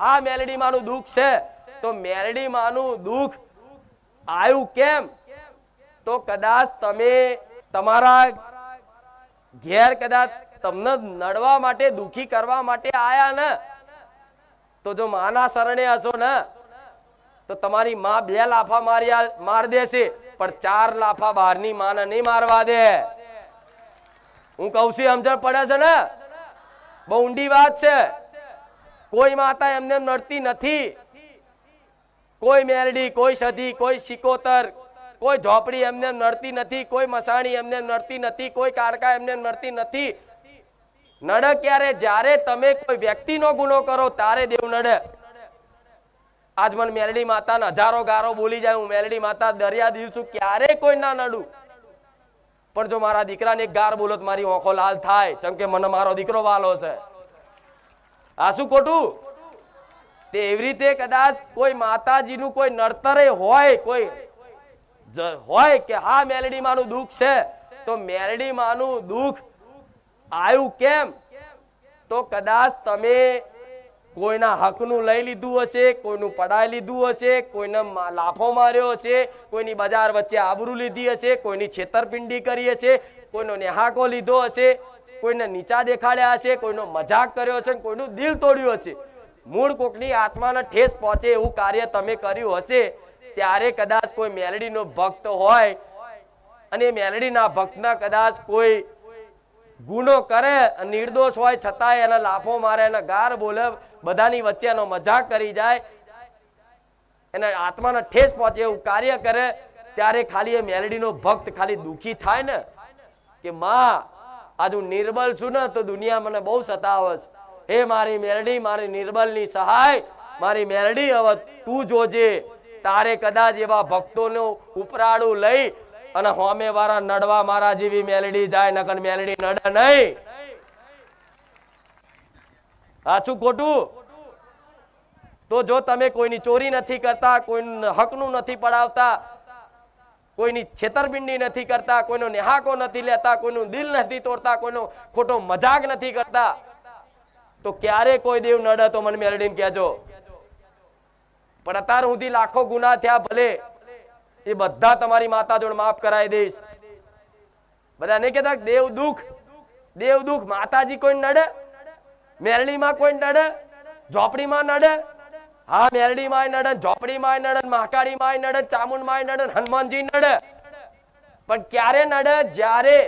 આ મેલડી માનું દુઃખ છે? તો મેલડી માનું દુઃખ આવ્યું કેમ? તો કદાચ તમે તમારા ઘેર કદાચ તમને નડવા માટે, દુખી કરવા માટે આયા ને? તો જો માના શરણે હશો ને? તો તમારી માં બે લાફા માર્યા, માર દેશે, પણ ચાર લાફા બહારની માને નહીં મારવા દે. હું કઉ છું, સમજણ પડે છે ને? બહુ ઊંડી વાત છે. કોઈ માતા એમને એમ નડતી નથી. કોઈ મેરડી, કોઈ સધી, કોઈ સિકોતર, કોઈ ઝોપડી એમને એમ નડતી નથી, કોઈ મસાણી એમને નડતી નથી, કોઈ કારકા એમને નડતી નથી. નડે ક્યારે? જ્યારે તમે કોઈ વ્યક્તિનો ગુનો કરો તારે દેવ નડે. આજ મને મેલડી માતાને હજારો ગારો બોલી જાય, હું મેલડી માતા દરિયા દિલ છું, ક્યારે કોઈ ના નડું? પણ જો મારા દીકરાને એક ગાર બોલો તો મારી ઓંખો લાલ થાય ચમ કે મને મારો દીકરો વાલો છે. આ શું ખોટું? તે એવી રીતે કદાચ કોઈ માતાજીનું કોઈ નડતરે હોય, કોઈ હોય કે હા મેલડી માનું દુઃખ છે, તો મેલડી માનું દુઃખ આવ્યું કેમ? તો કદાચ તમે કોઈના હકનું લઈ લીધું હશે, કોઈનું પડાઈ લીધું હશે, કોઈને લાફો માર્યો હશે, કોઈની બજાર વચ્ચે આબરૂ લીધી હશે, કોઈની છેતરપિંડી કરી હશે, કોઈનો નેહાકો લીધો હશે કોઈને નીચા દેખાડ્યા હશે, કોઈનો મજાક કર્યો હશે કોઈનું દિલ તોડ્યું હશે. મૂળ કોકની આત્માને ઠેસ પહોંચે એવું કાર્ય તમે કર્યું હશે, ત્યારે કદાચ કોઈ મેલડીનો ભક્ત હોય અને મેલડીના ભક્તના કદાચ કોઈ ગુનો કરે, નિર્દોષ હોય, છતાંય એના લાફો મારે, એના ગાર બોલે, બધાની વચ્ચે એનો મજાક કરી જાય, એને આત્માને ઠેસ પહોંચે એવું કાર્ય કરે, ત્યારે ખાલી એ મેલડીનો ભક્ત ખાલી દુખી થાય ને? કે, માં આજ હું નિર્બલ છું ને તો દુનિયા મને બહુ સતાવે છે. હે મારી મેરડી, મારી નિર્બલની સહાય, મારી મેરડી હવે તું જોજે. તારે કદાચ એવા ભક્તોનું ઉપરાડું લઈ અને હોમે વાળા નડવા મારા જેવી મેલડી જાય, નકર મેલડી નડે નહીં. સાચું ખોટું? તો જો તમે કોઈની ચોરી નથી કરતા, કોઈનું હકનું નથી પડાવતા કોઈની છેતરપિંડી નથી કરતા, કોઈનો નેહાકો નથી લેતા, કોઈનું દિલ નથી તોડતા, કોઈનો ખોટો મજાક નથી કરતા. તો ક્યારે કોઈ દેવ નડે તો મને મેલડીને કહેજો. પણ અત્યાર સુધી લાખો ગુના થયા ભલે, એ બધા તમારી માતા જોડે માફ કરાવી દઈશ. બધા નહીં કહેતા દેવ દુઃખ દેવ દુઃખ, માતાજી કોઈ નડે મેરણીમાં કોઈ નડે, ઝોપડીમાં નડે હા મેરડીમાં નડે મહાકાળી માય નડન નડે ચામુંડમાં નડન, હનુમાનજી નડે. પણ ક્યારે નડે? જ્યારે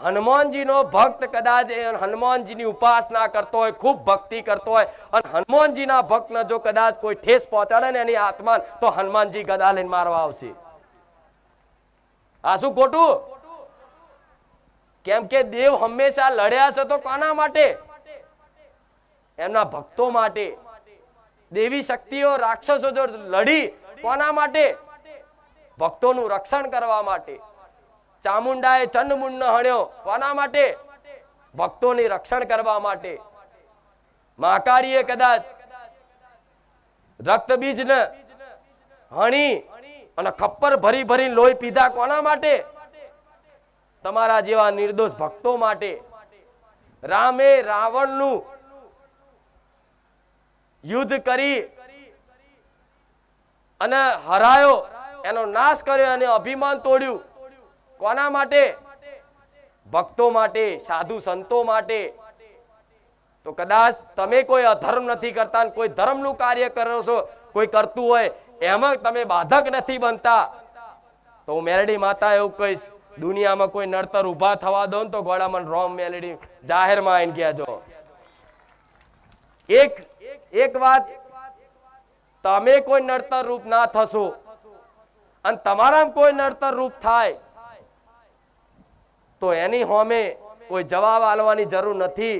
હનુમાનજીનો ભક્ત કદાચ હનુમાનજી હનુમાનજીની ઉપાસના કરતો હોય, ખૂબ ભક્તિ કરતો હોય, અને હનુમાનજીના ભક્તને જો કદાચ કોઈ ઠેસ પહોંચાડે ને એની આત્મા તો હનુમાનજી ગદા લઈને મારવા આવશે. આ શું ખોટું? કેમ કે દેવ હંમેશા લડ્યા છે તો કોના માટે? એમના ભક્તો માટે, દેવી શક્તિઓ, રાક્ષસો જો લડી, કોના માટે? ભક્તોનું રક્ષણ કરવા માટે. ચામુંડાએ ચંદમુંડ હણ્યો, કોના માટે? ભક્તોની રક્ષણ કરવા માટે. મહાકાળીએ કદાચ રક્તબીજને હણી અને ખપ્પર ભરી ભરી લોહી પીધા કોના માટે? તમારા જેવા નિર્દોષ ભક્તો માટે. રામે રાવણનું યુદ્ધ કરી અને હરાયો, એનો નાશ કર્યો અને અભિમાન તોડ્યું. કોના માટે? ભક્તો માટે, સાધુ સંતો માટે. તો કદાચ તમે કોઈ અધર્મ નથી કરતા કોઈ ધર્મનું કાર્ય કરો છો, કોઈ કરતું હોય, એમાં તમે બાધક નથી બનતા. તો હું મેરડી માતા એવું કહીશ, દુનિયામાં કોઈ નડતર ઊભા થવા દો ને તો ગોળામાં રોમ મેલેડી જાહેરમાં આવીને કહેજો એક એક વાત, તમે કોઈ નડતર રૂપ ના થશો. અને તમારામાં કોઈ નડતર રૂપ થાય, તો એની હોમે કોઈ જવાબ આલવાની જરૂર નથી.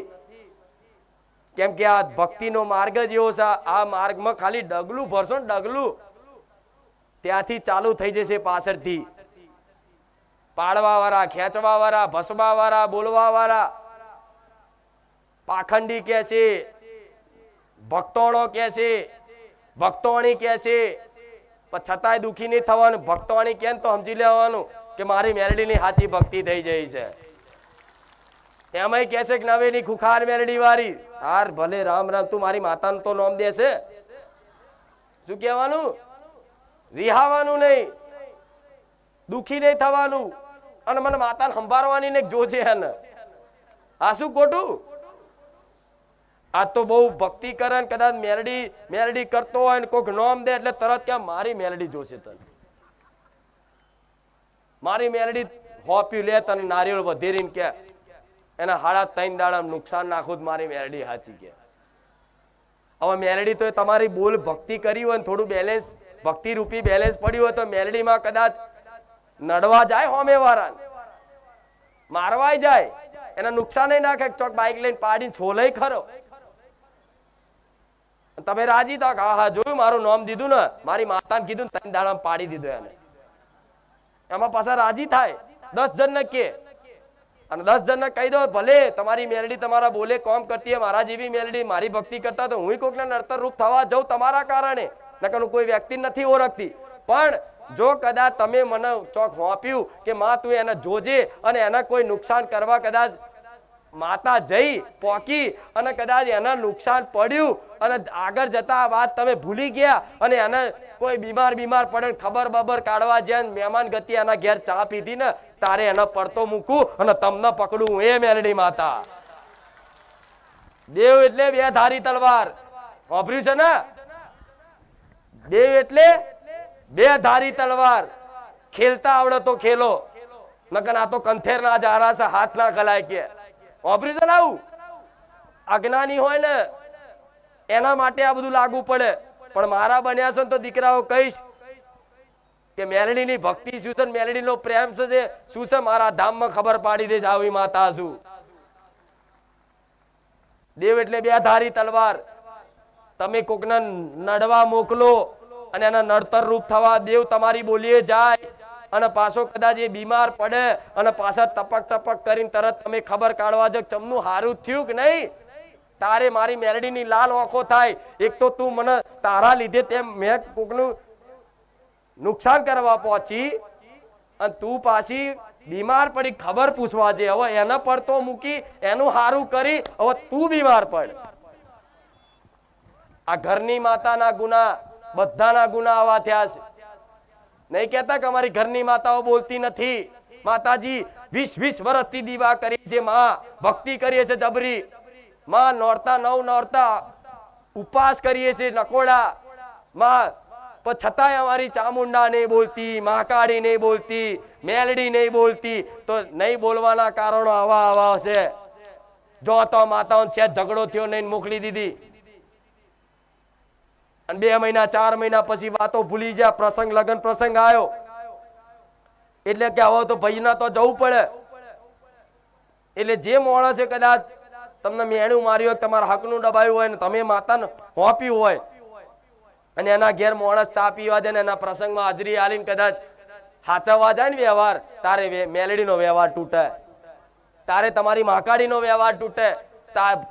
કેમ કે આ ભક્તિનો માર્ગ જ એવો છે, આ માર્ગમાં ખાલી ડગલું ભરશો ને ડગલું. ત્યાંથી ચાલુ થઈ જશે પાછળથી. પાડવા વાળા ખેંચવા વાળા ભસવા વાળા બોલવા વાળા પાખંડી કે છે ભક્તોણો કે છે ભક્તોણી કે છે, પણ છતાંય દુખી નહીં થવાનું. ભક્તોણી કેમ તો સમજી લેવાનું કે મારી મેરડીની સાચી ભક્તિ થઈ જઈ છે. એમાંય કહે છે કે નવેની ખુખાર મેરડી વાળી હાર ભલે, રામ રામ, તું મારી માતાનું તો નામ દેશે. શું કહેવાનું? રિહાવાનું નહીં. દુખી નહીં થવાનું. અને મને માતાને સંભાળવાની ને જોજે એને. આ શું ખોટું? આ તો બહુ ભક્તિ કરે ને કદાચ મેલડી મેલડી કરતો હોય ને કોઈક નોમ દે એટલે તરત કે મારી મેલડી જોશે તને. મારી મેલડી હોપ્યું લે તને નારિયેળ વધેરીને કે, એના હાડા ત્રણ દાડા નુકસાન નાખું મારી મેલડી હાચી કે. હવે મેલડી તો તમારી બોલ ભક્તિ કરી હોય ને થોડું બેલેન્સ ભક્તિ રૂપી બેલેન્સ પડ્યું હોય તો મેલડીમાં કદાચ નડવા જાય હોમે વાળા મારવાય જાય. એને નુકસાન નાખે ચોક બાઇક લઈને પાડીને છોલે ખરો. તમે રાજી થાક હા હા, જોયું, મારું નામ દીધું ને, મારી માતાને કીધું ને, ત્રણ દાડા પાડી દીધું એને. એમાં પાછા રાજી થાય. દસ જણ ને કે. અને દસ જણ ને કહી દો, ભલે, તમારી મેલડી તમારા બોલે, કોમ કરતી મારા જેવી મેલડી, મારી ભક્તિ કરતા તો હું કોકને નડતર રૂપ થવા જાઉં તમારા કારણે. નકર કોઈ વ્યક્તિ નથી ઓળખતી. પણ જો કદાચ તમે મને ચોક હોપ્યું કે, માં, તું એને જોજે અને એને કોઈ નુકસાન કરવા કદાચ માતા જઈ, પોકી અને કદાચ એને નુકસાન પડ્યું અને આગળ જતા વાત તમે ભૂલી ગયા અને એને કોઈ બીમાર બીમાર પડે ખબર બબર કાઢવા જેમ મહેમાન ગતિ એના ઘેર ચા પીધી ને તારે એનો પડતો મૂકું અને તમને પકડું એ મેલડી માતા. દેવ એટલે બે ધારી તલવાર. વાપર્યું છે ને? દેવ એટલે બે ધારી તલવાર. ખેલતા આવડે તો ખેલો. નકર આ તો કંથેર ના છે હાથ ના કલાય કે. ને આવું અજ્ઞાની હોય ને, એના માટે આ બધું લાગુ પડે. પણ મારા બન્યા છે તો દીકરાઓ કહીશ કે મેલડીની ભક્તિ શું છે મેલડીનો પ્રેમ છે? જે શું છે? મારા ધામમાં ખબર પાડી દે છે આવી માતા શું. દેવ એટલે બે ધારી તલવાર. તમે કોકને નડવા મોકલો અને એના નડતર રૂપ થવા દેવ, તમારી બોલીએ જાય. અને પાછો કદાચ એ બીમાર પડે અને પાછા ટપક ટપક કરીને તરત તમે ખબર કાઢવા જાવ ચમનું હારું થયું કે નહીં? તારે મારી મેલડીની લાલ આંખો થાય. એક તો તું મને તારા લીધે તેમ મેં કોકનું નુકસાન કરવા પહોંચી અને તું પાછી બીમાર પડી, ખબર પૂછવા જે. હવે એને પડતો મૂકી, એનું હારું કરી, હવે તું બીમાર પડ. આ ઘરની માતાના ગુના, બધાના ગુના આવા થયા છે. નહીં કહેતા કે અમારી ઘરની માતાઓ બોલતી નથી. માતાજી, વીસ વીસ વર્ષથી દીવા કરી છે માં. ભક્તિ કરીએ છે જબરી. માં નોરતા, નવ નોરતા. ઉપવાસ કરીએ છે નકોડા. માં, પણ છતાંય અમારી ચામુંડા નહીં બોલતી, મહાકાળી નહીં બોલતી, મેલડી નહીં બોલતી. તો નહીં બોલવાના કારણો આવા આવા છે જો તો માતાઓ છે ઝઘડો થયો નહીં મોકલી દીધી. અને બે મહિના, ચાર મહિના પછી વાતો ભૂલી જાય પ્રસંગ, લગન પ્રસંગ આવ્યો. એટલે કે હવે તો ભાઈના તો જવું પડે. એટલે જે મોણસ છે કદાચ તમને મેણું માર્યું હોય તમારા હકનું દબાયું હોય ને તમે માતાને હોપ્યું હોય અને એના ઘેર માણસ ચા પીવા જાય ને એના પ્રસંગમાં હાજરી આલીને કદાચ હાચવવા જાય ને વ્યવહાર, તારે મેલડીનો વ્યવહાર તૂટે. તારે તમારી મહાકાળીનો વ્યવહાર તૂટે.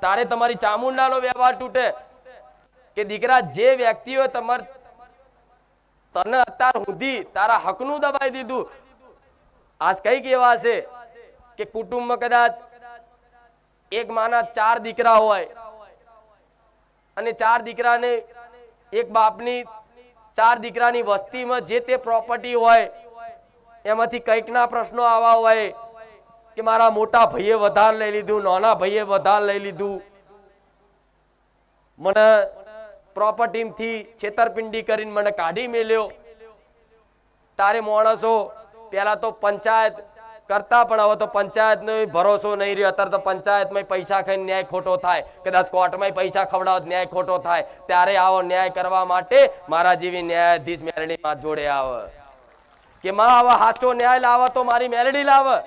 તારે તમારી ચામુંડાનો વ્યવહાર તૂટે. કે દીકરા, જે વ્યક્તિઓ તમાર, તને અત્યાર સુધી તારા હકનું દબાઈ દીધું, આજ કઈ કેવા છે કે કુટુંબમાં કદાચ એક માના ચાર દીકરા હોય અને ચાર દીકરાને એક બાપની, ચાર દીકરાની વસ્તીમાં જે તે પ્રોપર્ટી હોય, એમાંથી કંઈકના પ્રશ્નો આવા હોય કે મારા મોટા ભાઈએ વધારે લઈ લીધું, નાના ભાઈએ વધારે લઈ લીધું. મને પ્રોપર્ટીથી છેતરપિંડી કરીને મને કાઢી મેલ્યો. તારે માણસો, પેલા તો પંચાયત કરતા પણ હવે તો પંચાયતનો ભરોસો નહીં રહ્યો. અત્યારે તો પંચાયતમાં પૈસા ખાઈને ન્યાય ખોટો થાય. કદાચ કોર્ટમાં પૈસા ખવડાવો ન્યાય ખોટો થાય. ત્યારે આવો ન્યાય કરવા માટે મારા જેવી ન્યાયાધીશ મેલડી જોડે આવે. કે માં આવા સાચો ન્યાય લાવે તો મારી મેલડી લાવે.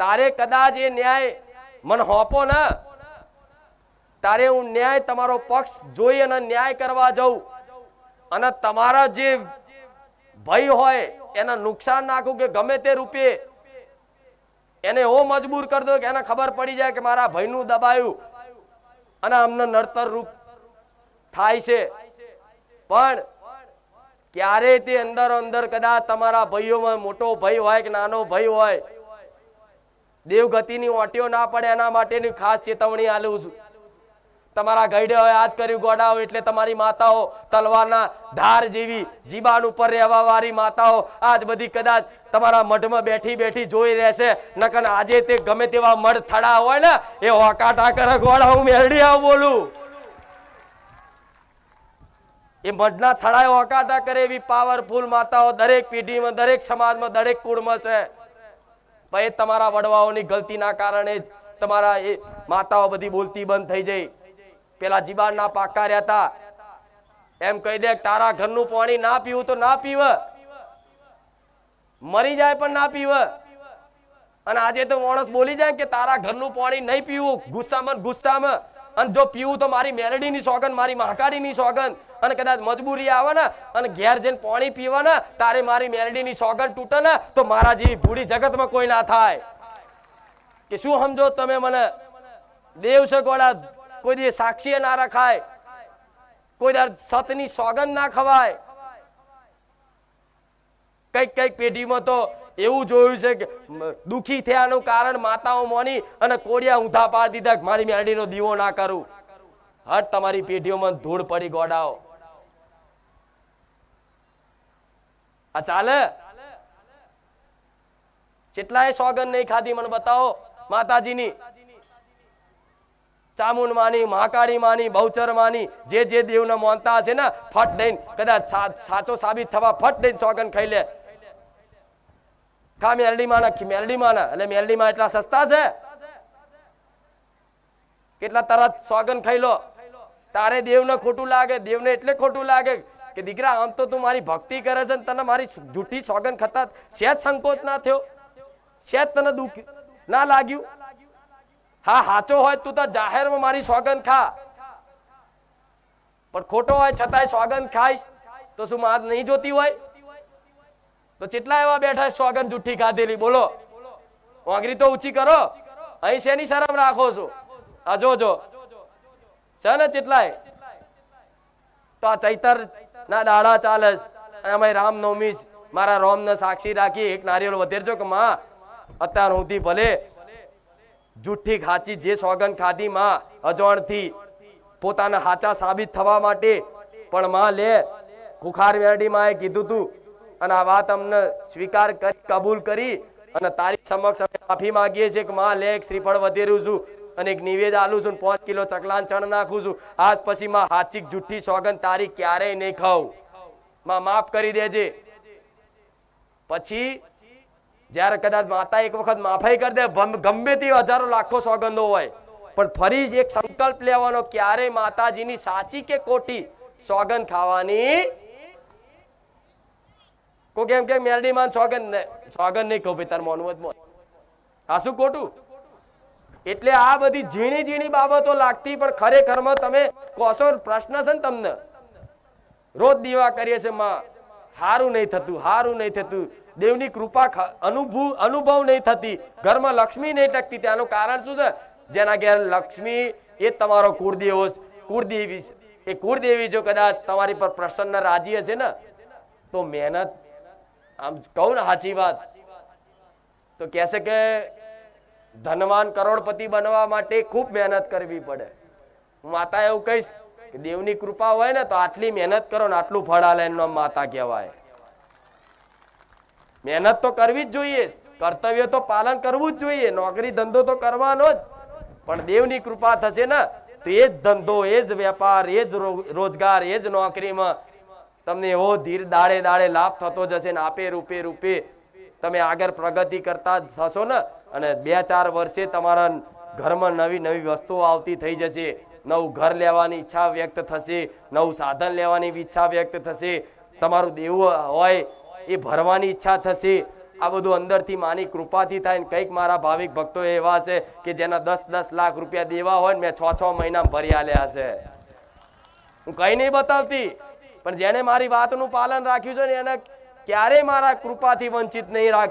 તારે કદાચ એ ન્યાય મને હોપો ને. તારે હું ન્યાય તમારો પક્ષ જોઈ અને ન્યાય કરવા જાઉં. અને તમારા જે ભય હોય, એને નુકસાન નાખું કે ગમે તે રૂપે, એને એવો મજબૂર કરી દો કે એને ખબર પડી જાય કે મારા ભયનું દબાયું. અને અમને નડતર રૂપ થાય છે. પણ ક્યારે તે અંદર અંદર કદાચ તમારા ભાઈઓમાં મોટો ભય હોય કે નાનો ભય હોય, દેવગતિની ઓટીઓ ના પડે એના માટેની ખાસ ચેતવણી આલું છું. તમારા ગઈડે આજ કર્યું ગોડાઓ એટલે તમારી માતાઓ તલવારના ધાર જેવી જીબાન ઉપર રહેવા વાળી માતાઓ આજ બધી કદાચ તમારા મઢમાં બેઠી બેઠી જોઈ રહેશે. નકર આજે તે ગમે તેવા મઢ થડા હોય ને, એ હોકાટા કરે ગોડા હું મેરડી આવું બોલું. એ મઢના થડાએ હોકાટા કરે એવી પાવરફુલ માતાઓ દરેક પેઢીમાં, દરેક સમાજમાં, દરેક કુળમાં છે. ભાઈ તમારા વડવાઓની ગલતીના કારણે જ તમારા એ માતાઓ બધી બોલતી બંધ થઈ જઈ. પેલા જીબાનના પાકા રહેતા એમ કહી દે, તારા ઘરનું પાણી ના પીવું તો ના પીવ. મરી જાય પણ ના પીવ. અને આજે તો માણસ બોલી જાય કે, તારા ઘરનું પાણી નહીં પીવું. ગુસ્સામાં ગુસ્સામાં. અને જો પીવું તો મારી મેલડીની સોગન મારી મહાકાળીની સોગન અને કદાચ મજબૂરી આવે ને, અને ઘેર જઈને પાણી પીવા ને તારે મારી મેલડીની સોગન તૂટે ને, તો મારા જેવી ભૂડી જગતમાં કોઈ ના થાય. કે શું સમજો તમે મને? દેવ છે ગોળા કોઈ દી સાક્ષી ના રખાય. કોઈ દર સતની સોગંદ ના ખવાય. કંઈક કંઈક પેઢીમાં તો એવું જોયું છે કે દુખી થયાનું કારણ માતાઓ મોની અને કોડિયા ઊંધા પાડી દીધા કે મારી મેરડીનો દીવો ના કરું. હટ તમારી પેઢીઓમાં ધૂળ પડી ગોડાઓ. આ ચાલે? કેટલાય સોગન નહીં ખાધી મને બતાવો માતાજીની. ચામુંડ માની મહાકાળી માની બહુચર માની જે જે દેવને માનતા હશે ને, ફટ દઈને, કદાચ સાચો સાબિત થવા ફટ દઈને ચોગન ખાઈ લે. કા મેરડી માના મેરડી માના એટલે મેરડી માં એટલા સસ્તા છે? કેટલા તરત સોગન ખાઈ લો. તારે દેવને ખોટું લાગે, દેવને એટલે ખોટું લાગે કે દીકરા, આમ તો તું મારી ભક્તિ કરે છે તને મારી જૂઠી સોગન ખતા સેજ સંકોચ ના થયો? સેજ તને દુઃખ ના લાગ્યું? હા સાચો હોય તું તો જાહેરમાં મારી સોગન ખા. પણ ખોટો હોય છતાંય સોગન ખાઈશ, તો શું માર નહીં જોતી હોય? તો કેટલા એવા બેઠા છે સોગન જુઠ્ઠી ખાધેલી? બોલો. વાંગરી તો ઊંચી કરો. અહીં શેની શરમ રાખો છો? આ જો જો છે ને કેટલાય તો આ ચૈતર ના દાડા ચાલે અને અમે રામનવમી. મારા રોમને સાક્ષી રાખી એક નારિયેળ વધેરજો કે માં, અત્યાર સુધી ભલે જુઠ્ઠી ખાચી જે સોગન ખાધી માં અજોણથી પોતાના હાચા સાબિત થવા માટે. પણ માં લે ખુખાર મેરડી એ કીધું તું. અને આ વાત અમને સ્વીકાર કરી, કબૂલ કરી. અને તારી સમક્ષ અમે માફી માંગીએ છીએ કે માં લે, એક શ્રીફળ વધેરું છું અને એક નિવેદ આલું છું પાંચ કિલો ચકલાન ચણ નાખું છું. આજ પછી માં હાચી જુઠ્ઠી સોગન તારી ક્યારેય નહીં ખાઉં. માં માફ કરી દેજે. પછી જ્યારે કદાચ માતા એક વખત માફાઈ કરી દે ગમે તે હજારો લાખો સોગંદો હોય. પણ ફરી જ એક સંકલ્પ લેવાનો ક્યારે માતાજીની સાચી કે કોટી સોગંદ ખાવાની? કો કેમ કે મેરડી માં સોગંદ સોગંદ નહીં કહું ભાઈ, તાર મોનવત મોન. આ શું ખોટું? એટલે આ બધી ઝીણી ઝીણી બાબતો લાગતી, પણ ખરેખરમાં તમે કોશો પ્રશ્ન છે ને તમને. રોજ દીવા કરીએ છે માં, હારું નહીં થતું, હારું નહીં થતું. દેવની કૃપા અનુભવ અનુભવ નહીં થતી. ઘરમાં લક્ષ્મી નહીં ટકતી. તેનું કારણ શું છે? જેના ઘેર લક્ષ્મી એ તમારો કુળદેવો કુળદેવી એ કુળદેવી જો કદાચ તમારી પર પ્રસન્ન રાજી હશે ને, તો મહેનત, આમ કહું ને સાચી વાત, તો કહેશે કે ધનવાન કરોડપતિ બનવા માટે ખૂબ મહેનત કરવી પડે. હું માતા એવું કહીશ કે દેવની કૃપા હોય ને, તો આટલી મહેનત કરો ને, આટલું ફળ આલે એમનો માતા કહેવાય. મહેનત તો કરવી જ જોઈએ, કર્તવ્ય તો પાલન કરવું જ જોઈએ, નોકરી ધંધો તો કરવાનો જ. પણ દેવની કૃપા થશે ને, તો એ જ ધંધો, એ જ વેપાર, એ જ રોજગાર, એ જ નોકરીમાં તમને એવો ધીર દાડે દાડે લાભ થતો જશે ને, આપે રૂપે રૂપે તમે આગળ પ્રગતિ કરતા થશો ને. અને બે ચાર વર્ષે તમારા ઘરમાં નવી નવી વસ્તુઓ આવતી થઈ જશે. નવું ઘર લેવાની ઈચ્છા વ્યક્ત થશે, નવું સાધન લેવાની ઈચ્છા વ્યક્ત થશે. તમારું દેવું હોય એ ભરવાની ઈચ્છા થશે. આ બધું અંદરથી માની કૃપાથી થાય ને કંઈક મારા ભાવિક ભક્તો એવા છે કે જેના દસ દસ લાખ રૂપિયા દેવા હોય ને મેં છ છ મહિના ભરી આલ્યા છે. હું કઈ નહીં બતાવતી, પણ જેને મારી વાતનું પાલન રાખ્યું છે ને એને ક્યારેય મારા કૃપાથી વંચિત નહીં રાખ